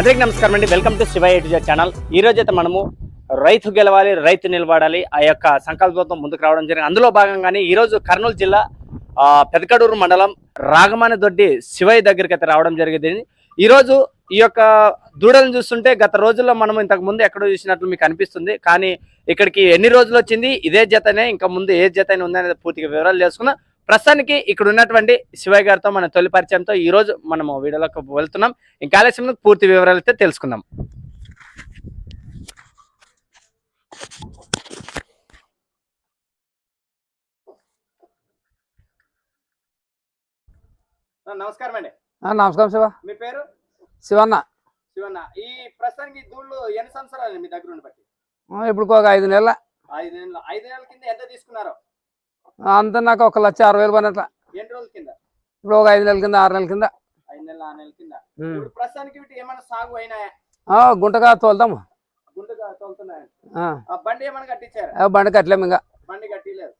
అందరికీ నమస్కారం అండి. Welcome to Shiva eight channel. ఈ రోజు అయితే మనము రైతు గెలవాలి రైతు నిలబడాలి ఆ యొక్క సంకల్పంతో ముందుకు రావడం జరిగింది. అందులో భాగంగానే ఈరోజు కర్నూలు జిల్లా పెదకడూరు మండలం రాగమాని దొడ్డి శివయ్య దగ్గరికి అయితే రావడం జరిగింది. ఈరోజు ఈ యొక్క దూడలను చూస్తుంటే గత రోజుల్లో మనం ఇంతకు ముందు ఎక్కడో చూసినట్లు మీకు అనిపిస్తుంది. కానీ ఇక్కడికి ఎన్ని రోజులు వచ్చింది? ఇదే జతనే ఇంకా ముందు ఏ జత అయినా ఉందనేది పూర్తిగా వివరాలు తెలుసుకున్నాం ప్రస్తుతానికి ఇక్కడ ఉన్నటువంటి శివయ్య గారితో మన తొలి పరిచయంతో ఈ రోజు మనము వీడియోలోకి వెళ్తున్నాం. ఇంకా ఆలస్యంలో పూర్తి వివరాలు అయితే తెలుసుకుందాం. నమస్కారం అండి. నమస్కారం శివ. మీ పేరు? శివన్న. శివన్న ఈ ప్రస్తుతానికి దూళ్ళు ఎన్ని సంవత్సరాలు మీ దగ్గర ఉండి బట్టి ఇప్పుడు ఒక ఐదు నెలల. ఐదు నెలల. ఐదు నెలల కింద ఎంత తీసుకున్నారో? అంత నాకు ఒక లక్ష అరవై వేలు కింద? ఇప్పుడు ఒక ఐదు నెలల కింద ఆరు నెలల కింద. గుంటగా తోలుతాము. బండి ఏమైనా కట్టించారా? ఆ, బండి కట్టలేము ఇంకా. బండి కట్టిలేదు.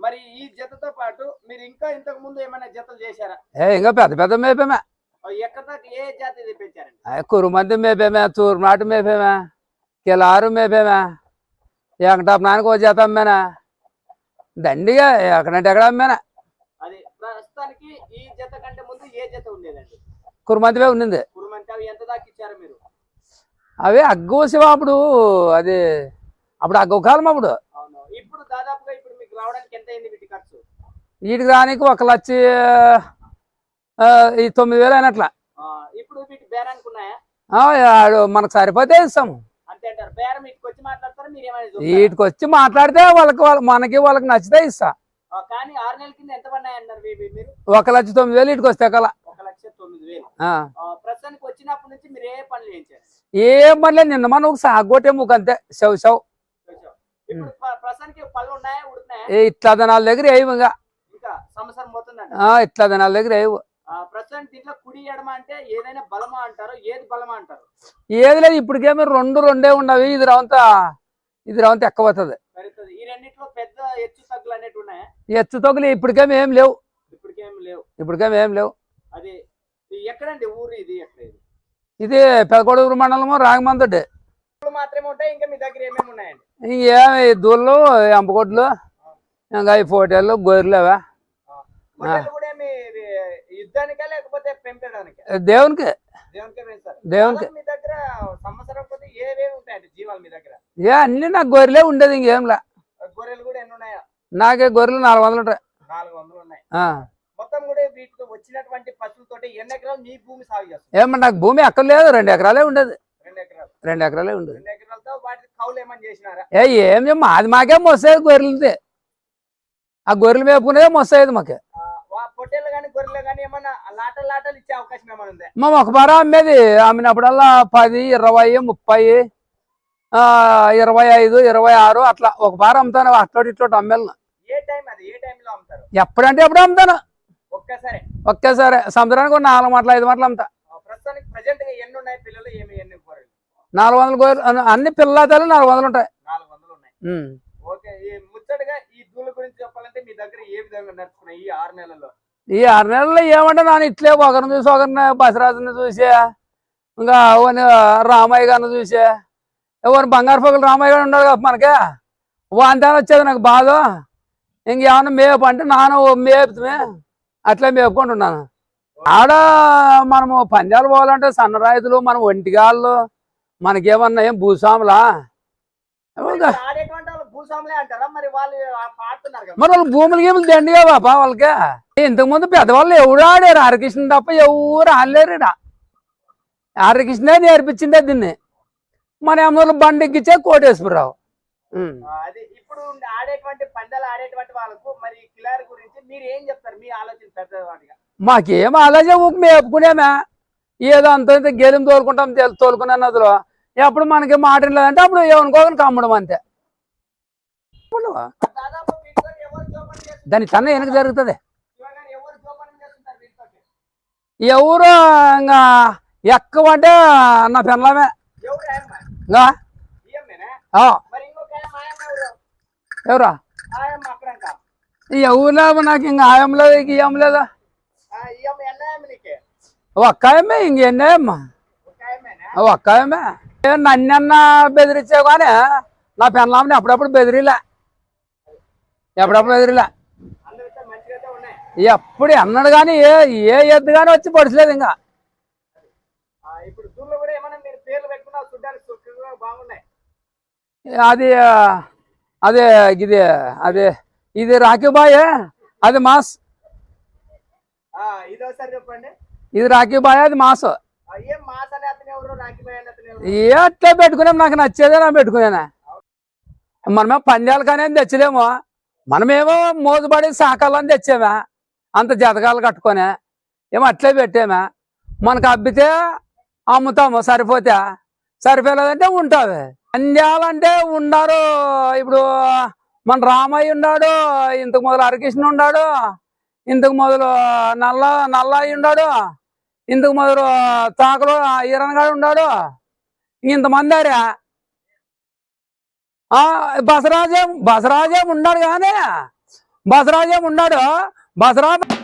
మరి ఈ జతతో పాటు మీరు ఇంకా ఇంతకు ముందు ఏమైనా జతలు చేశారా? ఏ ఇంకా పెద్ద పెద్ద మేపేమే. ఆ, ఎక్కడ దాకా ఏ జాతి తెప్పించారండి కురుమంది మేపేమే తూరు నాటు మేపేమే కిలారు మేపేమే వెంకటాపనానికి ఓ చేత అమ్మేనా? దండిగా ఎక్కడంటే ఎక్కడ అమ్మేనా? కురుమంతివే ఉన్నింది. కురుమంటే అవి అగ్గు శివ అప్పుడు అది అప్పుడు అగ్గు కాలం అప్పుడు. వీటికి రానికి ఒక లక్ష తొమ్మిది వేలు అయినట్ల. మనకు సరిపోతే ఇస్తాము. వీటికి వచ్చి మాట్లాడితే వాళ్ళకి వాళ్ళ మనకి వాళ్ళకి నచ్చితే ఇస్తా. ఆ, కానీ ఆరు నెలల కింద ఎంత పడినాయి అన్నారు ఇవి మీరు? ఒక లక్ష తొమ్మిది వేలు వీటికి వస్తే కల. ఏ పనులు నిన్న మన ఒక సాగొట్టే ముక్క అంతే. శవ్ శవ్ ఇట్లా దినాల దగ్గర వేయవు ఇంకా. ఇట్లా దినాల దగ్గర వేయవు దీంట్లో కుడి ఎడమ అంటే ఏదైనా బలమా అంటారు ఏది బలమా అంటారు? ఏది లేదు ఇప్పటికేమీ రెండు రెండే ఉండవి ఇది రవంతా ఇది రవంత ఎక్కబోతుంది. పెరుగుతుంది. ఈ రెండిట్లో పెద్ద హెచ్చు తగ్గులు అనేవి ఉన్నాయా? ఎత్తు తొగులు ఇప్పటికేమీ ఏం లేవు. ఇప్పటికేం లేవు. ఇప్పటికేమీ ఏం లేవు. అది ఎక్కడండి? ఊరు ఇది ఎక్కడ ఇది? పెదకొడూరు మండలము రాగమందుడ్డి. మాత్రమే ఉంటాయి? ఇంకా మీ దగ్గర ఏమేమి ఉన్నాయండి? ఇంకేమి దూళ్ళు అంపకొట్లు ఇంకా ఈ ఫోటోలు గొర్రెలు అవే గొర్రెలు కూడా మీ యుద్ధానికా లేకపోతే పెంపేయడానికా దేవునికి దేవునికే పెంచారు దేవునికి మీ దగ్గర సంవత్సరం పోతే ఏవేవి ఉంటాయండి జీవాలు మీ దగ్గర ఏ అన్ని నాకు గొర్రెలే ఉండేది ఇంకేంలా గొర్రెలు కూడా ఎన్ని ఉన్నాయా? నాకే గొర్రెలు నాలుగు వందలు ఉంటాయి. ఏమన్నా నాకు భూమి ఎక్కడ లేదు రెండు ఎకరాలే ఉండేది. రెండు ఎకరాలు. ఉండేది. ఏ ఏం మాది మాకే మొస్సేది గొర్రెలది. ఆ గొర్రెలు మేపుకునేదే మొస్సేది మాకు. పొట్టేళ్ళు కానీ గొర్రెలు కానీ ఏమన్నా లాటలు లాటలు ఇచ్చే అవకాశం ఏమైనా ఉందా? మా ఒక బార అమ్మేది. అమ్మినప్పుడల్లా పది ఇరవై ముప్పై ఇరవై ఐదు ఇరవై ఆరు అట్లా ఒక బార అమ్ముతాను. అట్లోటి ఇట్లోటి అమ్మేళ్ళను. ఏ టైం అది? ఏ టైంలో అమ్ముతారు? ఎప్పుడంటే ఎప్పుడు అమ్ముతాను. ఒక్కసారి. ఒకేసారి సముద్రానికి ఒక నాలుగు మాటలు ఐదు మాటలు అమ్ముతా. ఆ, ప్రస్తుతానికి ప్రజెంట్గా ఎన్ని ఉన్నాయి? పిల్లలు ఏమి ఎన్ని గొర్రెలు నాలుగు వందల గొర్రెలు అన్ని- అన్ని పిల్లలు నాలుగు వందలు ఉంటాయి. ముచ్చటగా ఈ దూల గురించి చెప్పాలంటే మీ దగ్గర ఏ విధంగా నడుచుకున్నాయి ఈ ఆరు నెలల్లో? ఈ ఆరు నెలల్లో ఏమంటే నాన్న ఇట్లే ఒకరిని చూసి ఒకరిని బసరాజుని చూసే ఇంకా ఓని రామయ్య గారిని చూసే. ఎవరు బంగారు పొగలు రామయ్య గారు ఉన్నాడు కదా మనకే? వాంతాన్ని వచ్చేది నాకు బాధ. ఇంకేమన్నా మేపు అంటే నాన్న ఓ మేపుతుమే అట్లే మేపుకుంటున్నాను. ఆడ మనము పంజాలు పోవాలంటే సన్న రైతులు మన ఒంటిగాళ్ళు మనకేమన్నా ఏం భూస్వాములా? మరి వాళ్ళు భూస్వాములే అంటారా? మరి వాళ్ళు ఆ పాడుతున్నారు కదా. మరి వాళ్ళు భూములు గీములు దండిగా బాపా వాళ్ళకి? ఇంతకు ముందు పెద్దవాళ్ళు ఎవరు ఆడారు. హరికృష్ణ తప్ప ఎవరు ఆడలేరు ఈడ హరికృష్ణే నేర్పించిందే దీన్ని. మన అమ్మలు బండి ఎక్కిచ్చే కోటేశ్వరరావు. ఉమ్. ఆ, అది ఇప్పుడు ఆడేటువంటి పందాలు ఆడేటువంటి వాళ్ళకు మరి ఈ కిలారి గురించి మీరు ఏం చెప్తారు? మీ ఆలోచన పెద్దవాడిగా. మాకేం మేపుకునేమే ఏదో అంత ఇంత గెలిం తోలుకుంటాం తెలు- తోలుకునే నదిలో. ఎప్పుడు మనకి మాట లేదంటే అప్పుడు ఏమనుకోకుండా కమ్మడం అంతే. దాని తన వెనక జరుగుతుంది. ఎవరు ఇంకా ఎక్కువ అంటే నా పిల్లమే ఇంకా? ఎవరు? ఎవరా ఎవరు నాకు ఇంకా ఆయం లేదు ఇంక ఏం లేదా? ఈయమ్మ ఎన్న ఆయమ్మ? నీకే ఒక్క ఆయమ్మే. ఇంకెన్నమ్మా నన్నన్న బెదిరించావు కానీ నా పెళ్ళామని అప్పుడప్పుడు బెదిరిలే. ఎప్పుడప్పుడు బెదిరిలే. ఎప్పుడు అన్నాడు కానీ ఏ ఏ ఎద్దు కానీ వచ్చి పడిచలేదు ఇంకా. అది అదే ఇది అదే ఇది రాఖీబాయ్ అది మాస్. ఇది రాఖీబాయ్ అది మాస్. అట్లే పెట్టుకున్నాం నాకు నచ్చేదే నా పెట్టుకునేనా. మనమే పందాలు కానీ తెచ్చలేము. మనమేమో మోజుబడి సాకాలని తెచ్చామా అంత జతకాలు కట్టుకొని ఏమో అట్లే పెట్టామే. మనకు అబ్బితే అమ్ముతాము సరిపోతే. సరిపోలేదంటే ఉంటుంది. పందాలంటే ఉండారు. ఇప్పుడు మన రామయ్య ఉన్నాడు ఇంతకు మొదలు హరికృష్ణ ఉన్నాడు ఇంతకు మొదలు నల్ల నల్లయ్య ఉన్నాడు ఇంతకు మొదలు తాకలో ఈరనగాడు ఉన్నాడు. ఇంతమంది ఆరా ఆ బసరాజేం బసరాజేం ఉన్నాడు కానీ బసరాజేం ఉన్నాడు बाजारात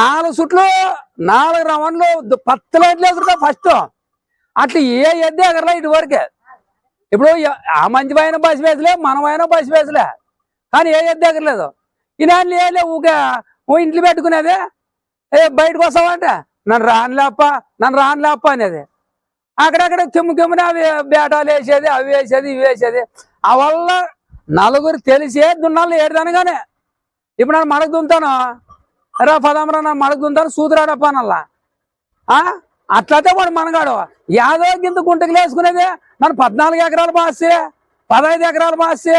నాలుగు సుట్లు నాలుగు రౌండ్లు దు- పత్తు లైట్లు ఫస్ట్. అట్లా ఏ ఎద్దు ఎగరలే ఇటు వరకే ఇప్పుడు ఆ మంచి పైన బస్ వేసలే మనమైన బస్ వేసలే. కానీ ఏ ఎద్దు ఎగరలేదు. ఈనాళ్ళు ఏలే ఊకే ఓ ఇంట్లో పెట్టుకునేది ఏ బయటకు వస్తావంటే నన్ను రానులేప్ప నన్ను రానులేప్ప అనేది. అక్కడక్కడ తిమ్ము కిమ్మున అవి బేటాలు వేసేది అవి వేసేది ఇవి వేసేది. ఆ వల్ల నలుగురు తెలిసే దున్నాళ్ళు ఏడుదనగానే. ఇప్పుడు నన్ను మనకు దున్తాను రా పదామరా నా మడకు సూదురాడప్ప నల్లా ఆ? అట్లయితే వాడు మనగాడు. యాదో గింత గుంటకి వేసుకునేది మన పద్నాలుగు ఎకరాలు బాస్తే పదహైదు ఎకరాలు బాస్తే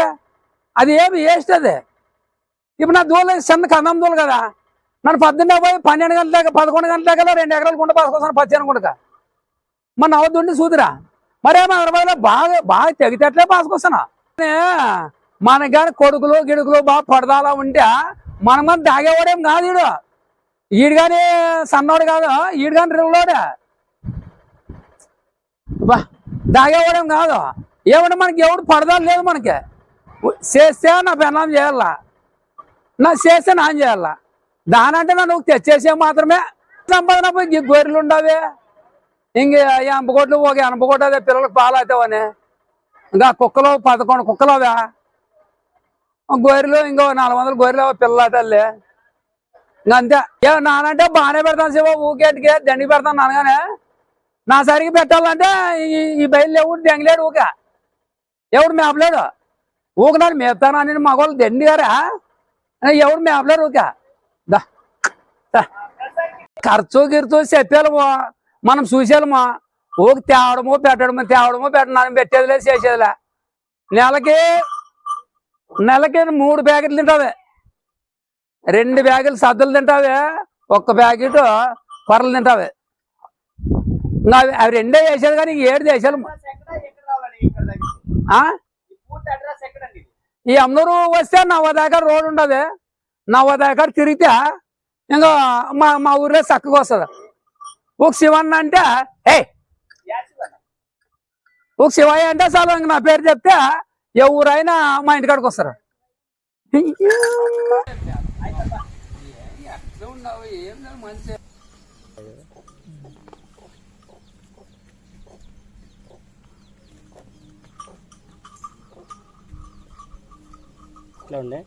అది ఏమి వేస్ట్ అది? ఇప్పుడు నా దూల చిన్న కన్నం దూలు కదా. నన్ను పద్దెనిమిది పోయి పన్నెండు గంటల దాకా పదకొండు గంటల దాకా రెండు ఎకరాలు గుంట పాసుకొస్తాను పచ్చాను గుంటక. మన నవ్వుతుండి సూదిరా. మరేమో అరవైలో బాగా బాగా తెగితేట్లే పాసుకొస్తాను మనకి కానీ కొడుకులు గిడుకులు బాగా పడదాలా ఉంటే మనం కానీ తాగేవాడేం కాదు ఈడు. ఈడు కానీ సన్నోడు కాదు ఈడు కానీ రివ్వులోడే బా దాగేవాడేం కాదు. ఏమంటే మనకి ఎవడు పడదాలు లేదు మనకి. చేస్తే నా పెన్నాం చేయాలా? నా చేస్తే నా చేయాలా? దానంటే నా నువ్వు తెచ్చేసే మాత్రమే. సంపాదన పోయి గొర్రెలు ఉండవి. ఇంక ఎనభై కోట్లు ఒక ఎనభై కోట్లు అదే పిల్లలకు పాలు అవుతావని. ఇంకా కుక్కలు పదకొండు కుక్కలు గొర్రెలు ఇంకో నాలుగు వందలు గొర్రెలు పిల్ల తల్లి. అంతే. ఏ నానంటే బాగానే పెడతాను శివ ఊకేటికి దండికి పెడతాను నాన్నగానే నా సరికి పెట్టాలంటే ఈ- ఈ బయలు ఎవడు దెంగలేడు ఊక. ఎవడు మేపలేడు? ఊక నన్ను మేపుతాను అని మగవాళ్ళు దండి గారా ఎవడు మేపలేడు ఊక? దా. ఖర్చు గిర్చు చెప్పేలమో మనం చూసేలమో. ఊకి తేవడమో పెట్టడమో తేవడమో పెట్టడం పెట్టేది లేదు చేసేదిలే నెలకి నెలకి మూడు ప్యాకెట్లు తింటుంది రెండు బ్యాగులు సద్దులు తింటుంది ఒక్క ప్యాకెట్ కొర్రలు తింటుంది ఇంకా అవి అవి రెండే వేసేది కానీ ఏడు వేసాలు ఆ? ఈ పూర్తి వస్తే నవ్వదాకా రోడ్ ఉండదు. నవ్వదాకా తిరిగితే ఇంకా మా మా ఊర్లో చక్కగా వస్తుంది. ఒక శివన్న అంటే ఏ ఒక శివయ్య అంటే చాలు ఇంక నా పేరు చెప్తే ఏ ఊరైనా మా ఇంటికాడికి వస్తారు? ఇట్లా ఉండే?